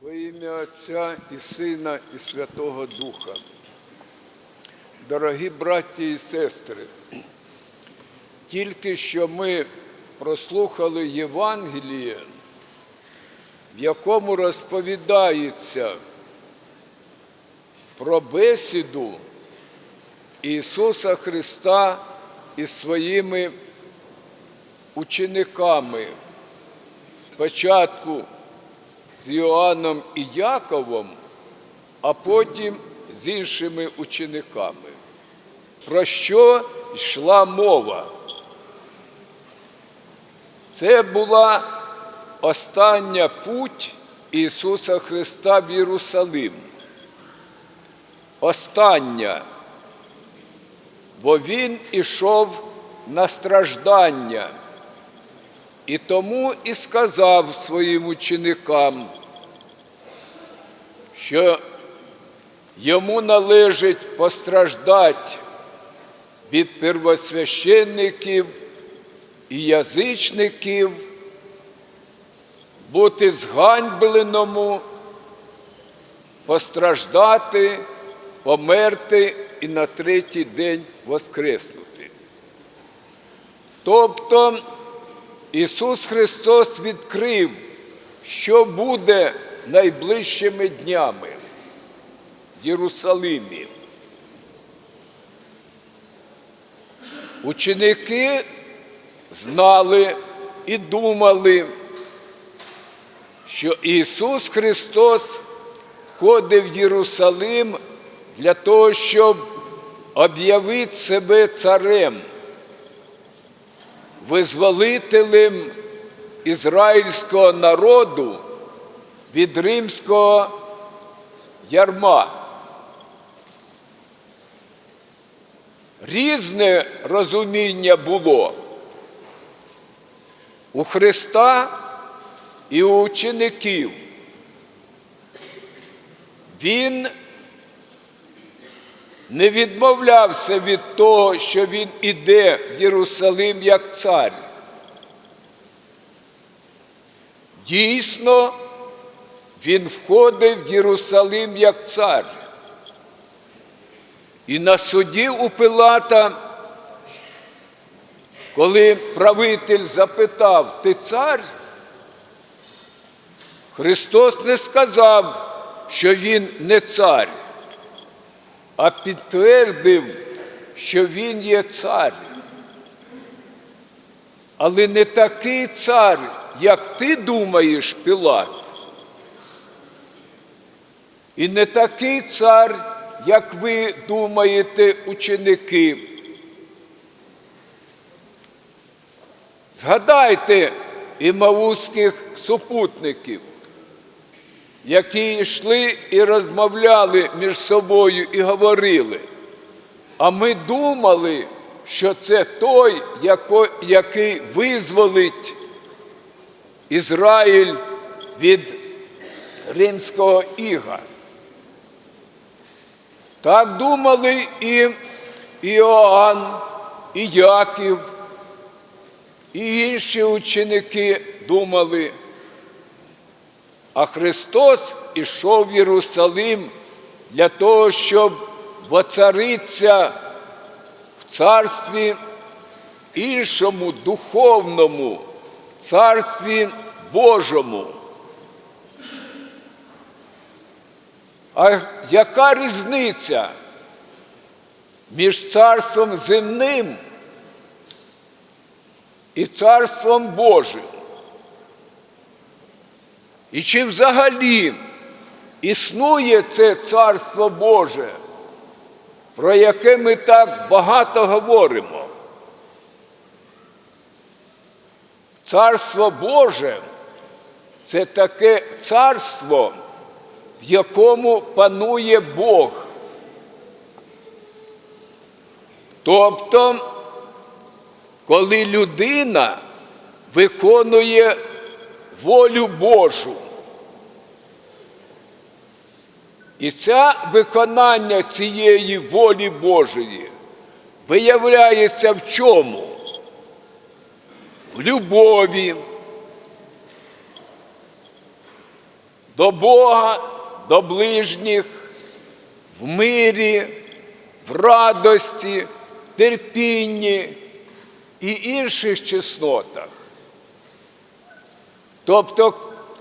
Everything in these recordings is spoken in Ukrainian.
Во ім'я Отця і Сина, і Святого Духа. Дорогі браті і сестри, тільки що ми прослухали Євангеліє, в якому розповідається про бесіду Ісуса Христа із своїми учениками. Спочатку з Іоанном і Яковом, а потім з іншими учениками. Про що йшла мова? Це була остання путь Ісуса Христа в Єрусалим. Остання, бо Він ішов на страждання. І тому і сказав своїм ученикам, що йому належить постраждати від первосвященників і язичників, бути зганьбленому, постраждати, померти і на третій день воскреснути. Тобто Ісус Христос відкрив, що буде найближчими днями в Єрусалимі. Ученики знали і думали, що Ісус Христос входив в Єрусалим для того, щоб об'явити себе царем визволителем ізраїльського народу від римського ярма. Різне розуміння було у Христа і у учеників. Він не відмовлявся від того, що він іде в Єрусалим як цар. Дійсно, він входив в Єрусалим як цар. І на суді у Пилата, коли правитель запитав, ти цар, Христос не сказав, що він не цар а підтвердив, що він є цар. Але не такий цар, як ти думаєш, Пілат. І не такий цар, як ви думаєте, ученики. Згадайте імаузьких супутників які йшли і розмовляли між собою і говорили. А ми думали, що це той, який визволить Ізраїль від римського іга. Так думали і Іоанн, і Яків, і інші ученики думали. А Христос ішов в Єрусалим для того, щоб воцаритися в царстві іншому духовному, царстві Божому. А яка різниця між царством земним і царством Божим? І чи взагалі існує це Царство Боже, про яке ми так багато говоримо? Царство Боже це таке царство, в якому панує Бог. Тобто, коли людина виконує волю Божу. І це виконання цієї волі Божої виявляється в чому? В любові, до Бога, до ближніх, в мирі, в радості, терпінні і інших чеснотах. Тобто,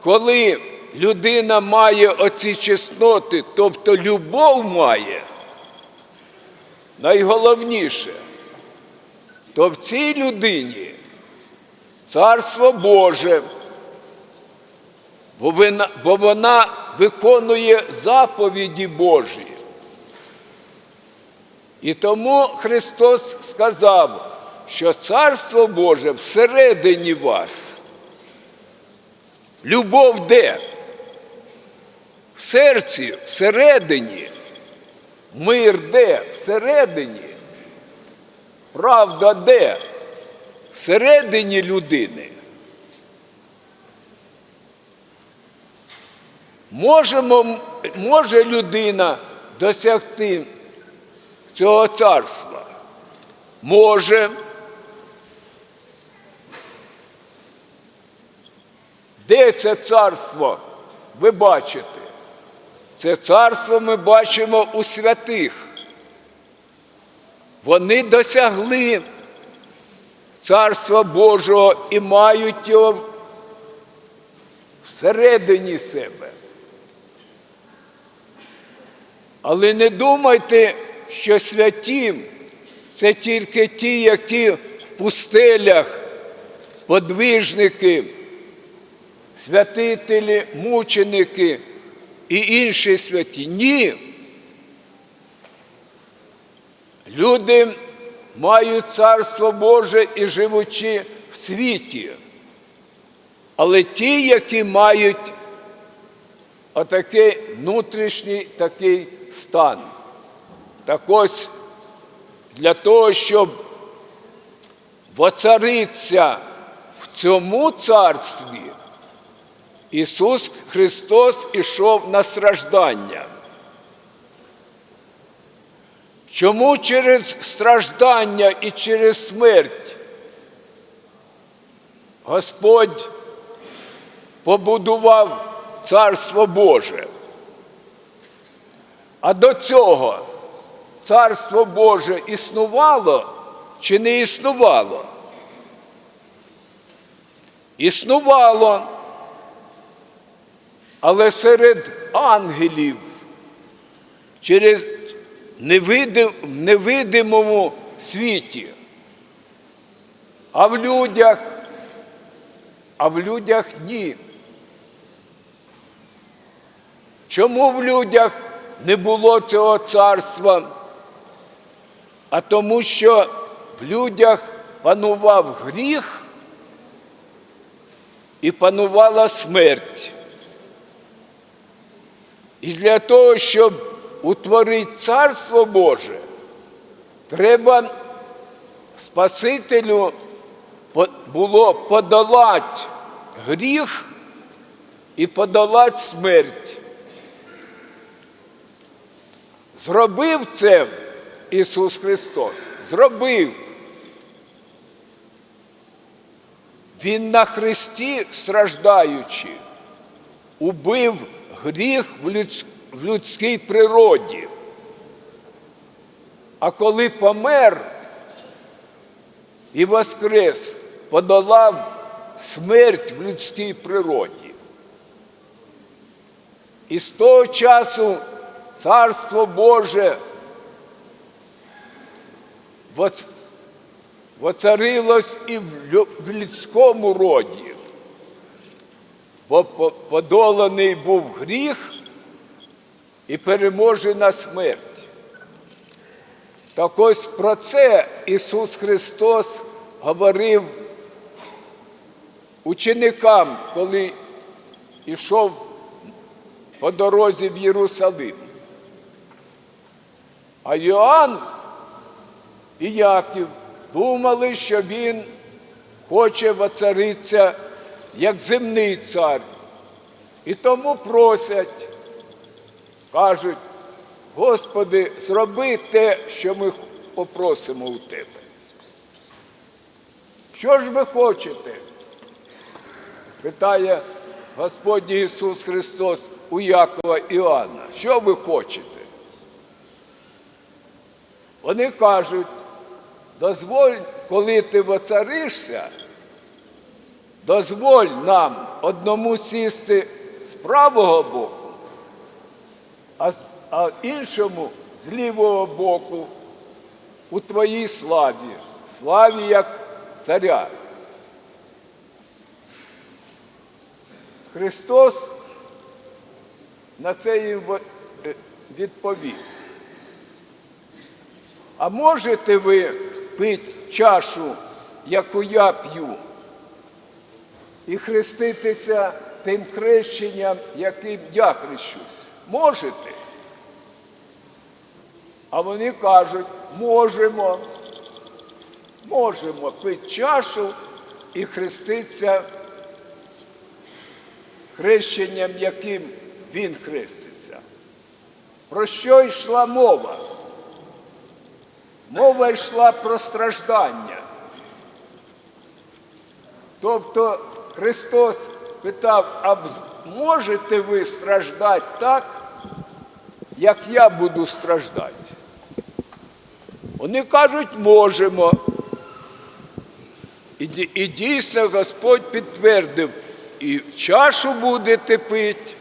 коли людина має оці чесноти, тобто любов має, найголовніше, то в цій людині Царство Боже, бо вона, бо вона виконує заповіді Божі. І тому Христос сказав, що Царство Боже всередині вас. Любов де? В серці, всередині. Мир де? Всередині. Правда де? Всередині людини. Можемо, може людина досягти цього царства? Може. Де це царство ви бачите? Це царство ми бачимо у святих. Вони досягли царства Божого і мають його всередині себе. Але не думайте, що святі це тільки ті, які в пустелях, подвижники, святителі, мученики і інші святі. Ні. Люди мають царство Боже і живучи в світі. Але ті, які мають отакий внутрішній такий стан. Так ось для того, щоб воцаритися в цьому царстві, Ісус Христос ішов на страждання. Чому через страждання і через смерть Господь побудував Царство Боже? А до цього Царство Боже існувало чи не існувало? Існувало, але серед ангелів через невидим, невидимому світі. А в людях, а в людях ні. Чому в людях не було цього царства? А тому, що в людях панував гріх і панувала смерть. І для того, щоб утворити Царство Боже, треба Спасителю було подолати гріх і подолати смерть. Зробив це Ісус Христос. Зробив. Він на Христі, страждаючи, убив гріх в, людсь- в людській природі. А коли помер і воскрес, подолав смерть в людській природі. І з того часу Царство Боже воцарилось і в людському роді, бо по- подоланий був гріх і переможена смерть. Так ось про це Ісус Христос говорив ученикам, коли йшов по дорозі в Єрусалим. А Йоанн і Яків думали, що він хоче воцаритися як земний цар. І тому просять, кажуть, Господи, зроби те, що ми попросимо у Тебе. Що ж ви хочете? питає Господній Ісус Христос у Якова Іоанна, що ви хочете? Вони кажуть, дозволь, коли ти воцаришся, дозволь нам одному сісти з правого боку, а, а іншому з лівого боку у твоїй славі, славі як царя. Христос на це їм е, відповів. А можете ви пити чашу, яку я п'ю, і хреститися тим хрещенням, яким я хрещусь? Можете? А вони кажуть, можемо. Можемо пити чашу і хреститися хрещенням, яким він хреститься. Про що йшла мова? Мова йшла про страждання. Тобто Христос питав, а можете ви страждати так, як я буду страждати? Вони кажуть, можемо. І, і дійсно Господь підтвердив, і чашу будете пити,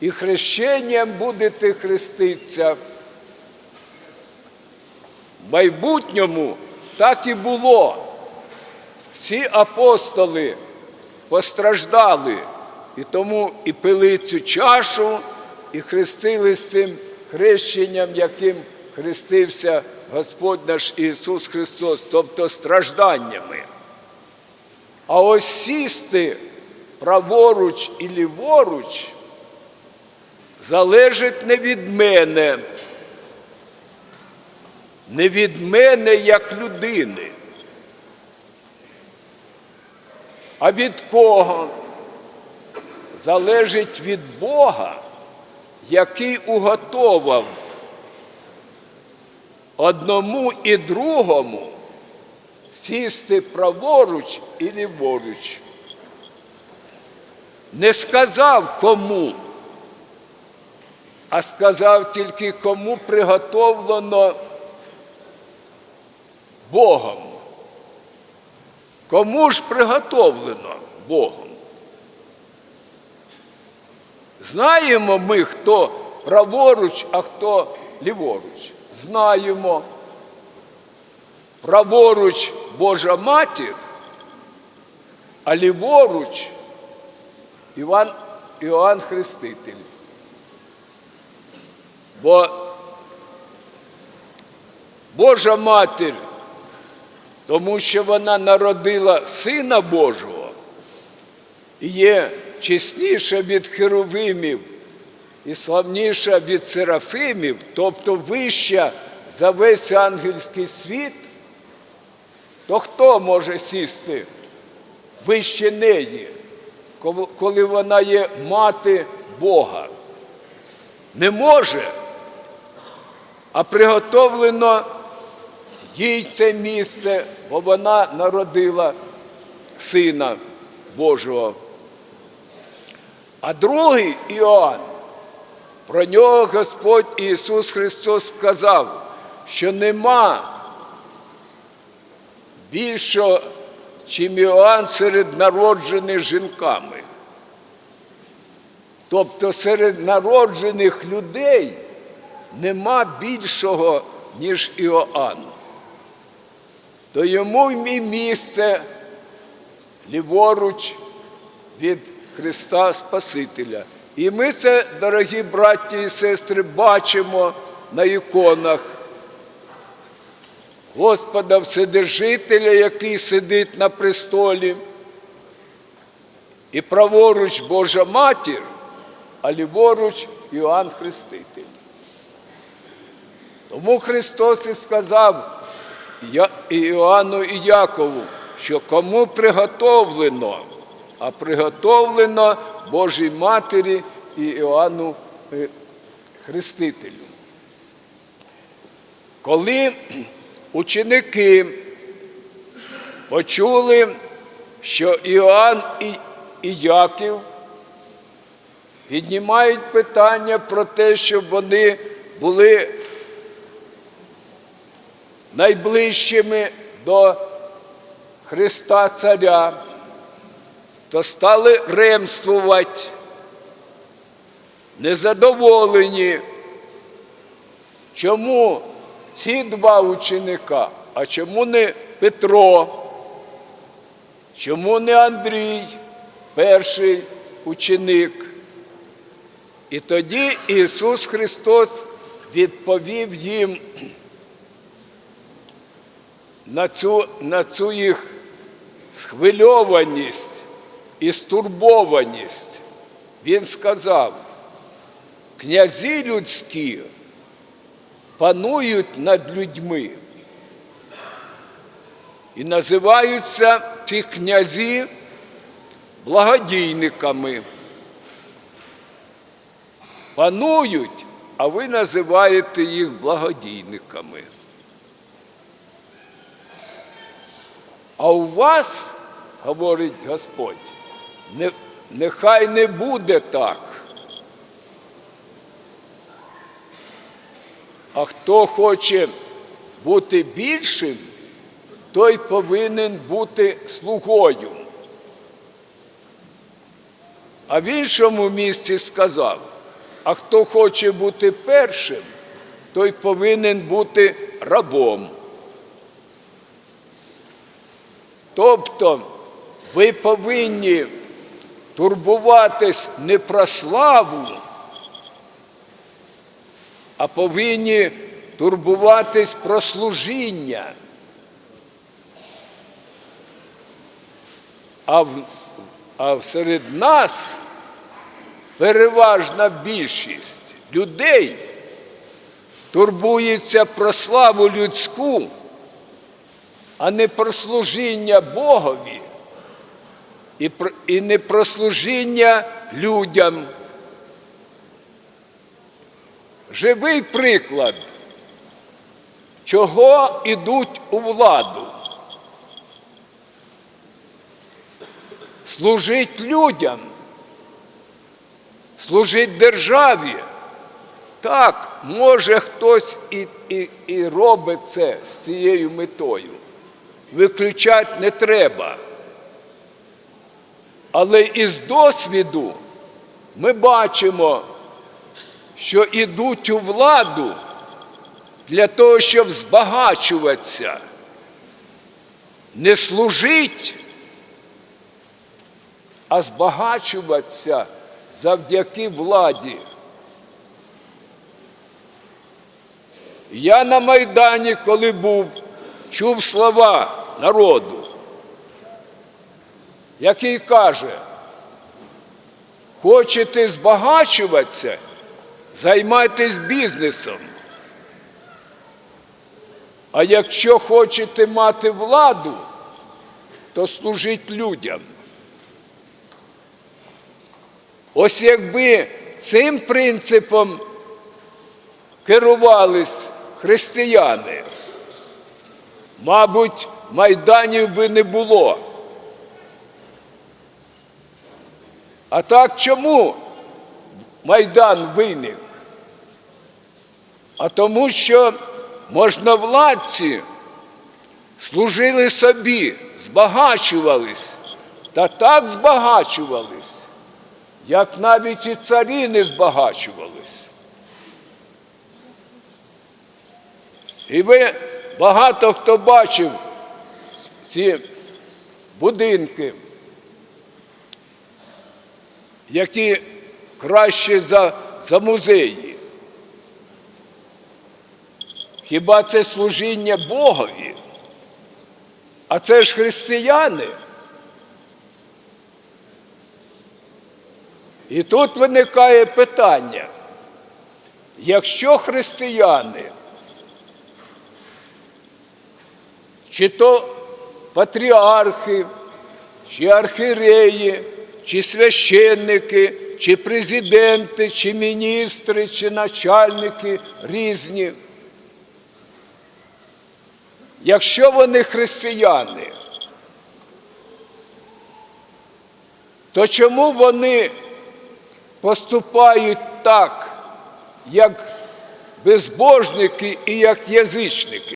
і хрещенням будете хреститися. В майбутньому так і було. Всі апостоли постраждали, і тому і пили цю чашу, і хрестились цим хрещенням, яким хрестився Господь наш Ісус Христос, тобто стражданнями. А ось сісти праворуч і ліворуч залежить не від мене, не від мене як людини. А від кого? Залежить від Бога, який уготовав одному і другому сісти праворуч і ліворуч. Не сказав кому, а сказав тільки кому приготовлено Богом. Кому ж приготовлено Богом? Знаємо ми, хто праворуч, а хто ліворуч. Знаємо. Праворуч Божа матір, а ліворуч Іван, Іоанн Хреститель. Бо Божа матір тому що вона народила Сина Божого і є чесніша від херовимів і славніша від серафимів, тобто вища за весь ангельський світ, то хто може сісти вище неї, коли вона є мати Бога? Не може, а приготовлено їй це місце, бо вона народила Сина Божого. А другий Іоанн, про нього Господь Ісус Христос сказав, що нема більшого, чим Іоанн серед народжених жінками. Тобто серед народжених людей нема більшого, ніж Іоанн то йому і місце ліворуч від Христа Спасителя. І ми це, дорогі браті і сестри, бачимо на іконах Господа Вседержителя, який сидить на престолі, і праворуч Божа Матір, а ліворуч Іоанн Хреститель. Тому Христос і сказав Іоанну і Якову, що кому приготовлено, а приготовлено Божій Матері і Іоанну е, Хрестителю. Коли ученики почули, що Іоанн і, Яків піднімають питання про те, щоб вони були найближчими до Христа Царя, то стали ремствувати, незадоволені. Чому ці два ученика, а чому не Петро? Чому не Андрій, перший ученик? І тоді Ісус Христос відповів їм на цю, на цю їх схвильованість і стурбованість. Він сказав, князі людські панують над людьми. І називаються ці князі благодійниками. Панують, а ви називаєте їх благодійниками. А у вас, говорить Господь, не, нехай не буде так. А хто хоче бути більшим, той повинен бути слугою. А в іншому місці сказав, а хто хоче бути першим, той повинен бути рабом. Тобто ви повинні турбуватись не про славу, а повинні турбуватись про служіння. А, а серед нас переважна більшість людей турбується про славу людську, а не про служіння Богові і, і не про служіння людям. Живий приклад, чого йдуть у владу. Служить людям, служить державі. Так, може хтось і, і, і робить це з цією метою. Виключати не треба. Але із досвіду ми бачимо, що йдуть у владу для того, щоб збагачуватися, не служить, а збагачуватися завдяки владі. Я на Майдані, коли був, чув слова народу, який каже, хочете збагачуватися, займайтесь бізнесом. А якщо хочете мати владу, то служіть людям. Ось якби цим принципом керувались християни, мабуть, майданів би не було. А так чому Майдан виник? А тому, що можновладці служили собі, збагачувались, та так збагачувались, як навіть і царі не збагачувались. І ви багато хто бачив ці будинки, які краще за, за музеї. Хіба це служіння Богові? А це ж християни. І тут виникає питання, якщо християни, чи то патріархи, чи архіреї, чи священники, чи президенти, чи міністри, чи начальники різні, якщо вони християни, то чому вони поступають так, як безбожники і як язичники.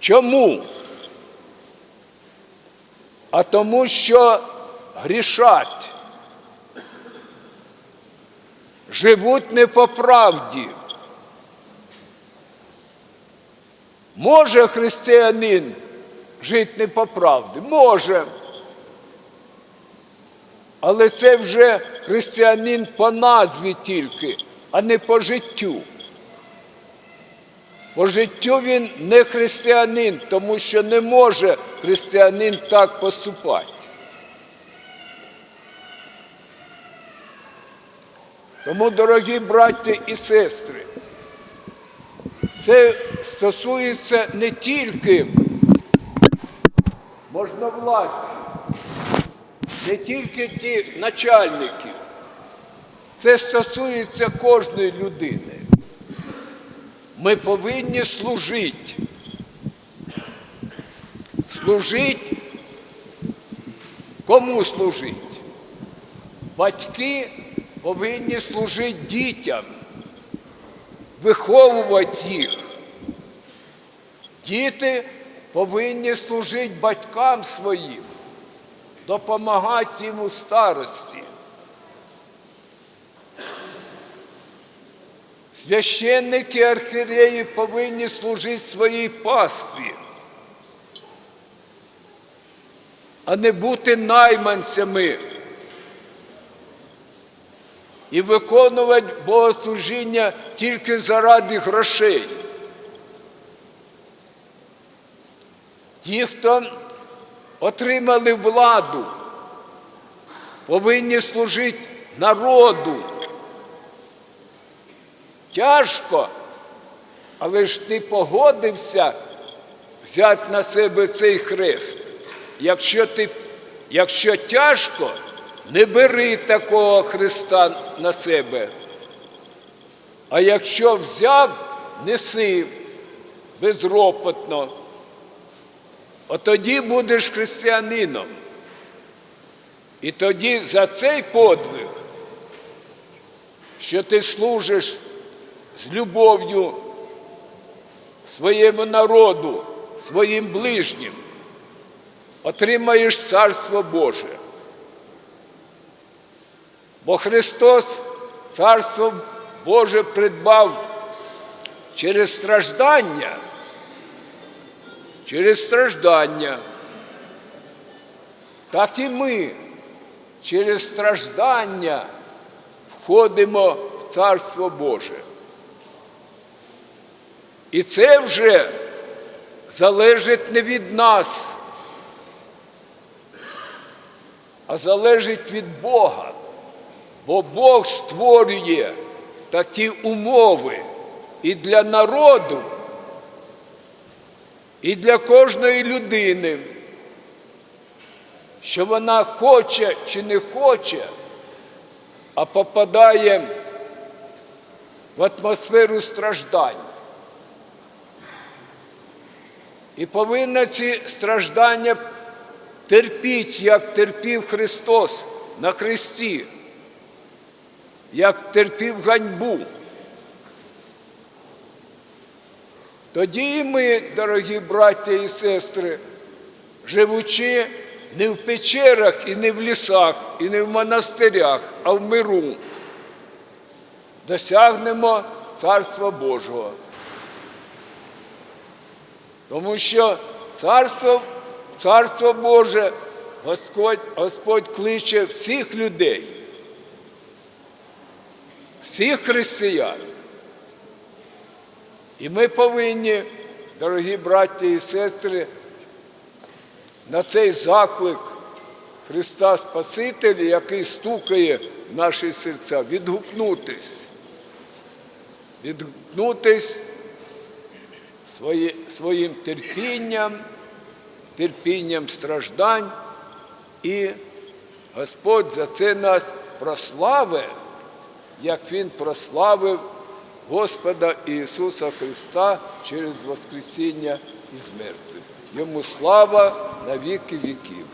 Чому? А тому, що грішать, живуть не по правді. Може християнин жити не по правді? Може. Але це вже християнин по назві тільки, а не по життю. По життю він не християнин, тому що не може християнин так поступати. Тому, дорогі браті і сестри, це стосується не тільки можновладців, не тільки ті начальники, це стосується кожної людини. Ми повинні служити. Служити кому служити? Батьки повинні служити дітям, виховувати їх. Діти повинні служити батькам своїм, допомагати їм у старості. Священники архіреї повинні служити своїй пастві, а не бути найманцями і виконувати богослужіння тільки заради грошей. Ті, хто отримали владу, повинні служити народу. Тяжко, але ж ти погодився взяти на себе цей хрест. Якщо, ти, якщо тяжко, не бери такого хреста на себе. А якщо взяв, неси безропотно. От тоді будеш християнином. І тоді за цей подвиг, що ти служиш з любов'ю своєму народу, своїм ближнім, отримаєш Царство Боже. Бо Христос Царство Боже придбав через страждання, через страждання. Так і ми через страждання входимо в Царство Боже. І це вже залежить не від нас, а залежить від Бога. Бо Бог створює такі умови і для народу, і для кожної людини, що вона хоче чи не хоче, а попадає в атмосферу страждань. І повинна ці страждання терпіти, як терпів Христос на Христі, як терпів ганьбу. Тоді і ми, дорогі браття і сестри, живучи не в печерах і не в лісах, і не в монастирях, а в миру, досягнемо Царства Божого. Тому що Царство, Царство Боже Господь, Господь кличе всіх людей, всіх християн. І ми повинні, дорогі браті і сестри, на цей заклик Христа Спасителя, який стукає в наші серця, відгукнутись, відгукнутись свої, своїм терпінням, терпінням страждань, і Господь за це нас прославив, як Він прославив Господа Ісуса Христа через Воскресіння із мертвих. Йому слава на віки віків.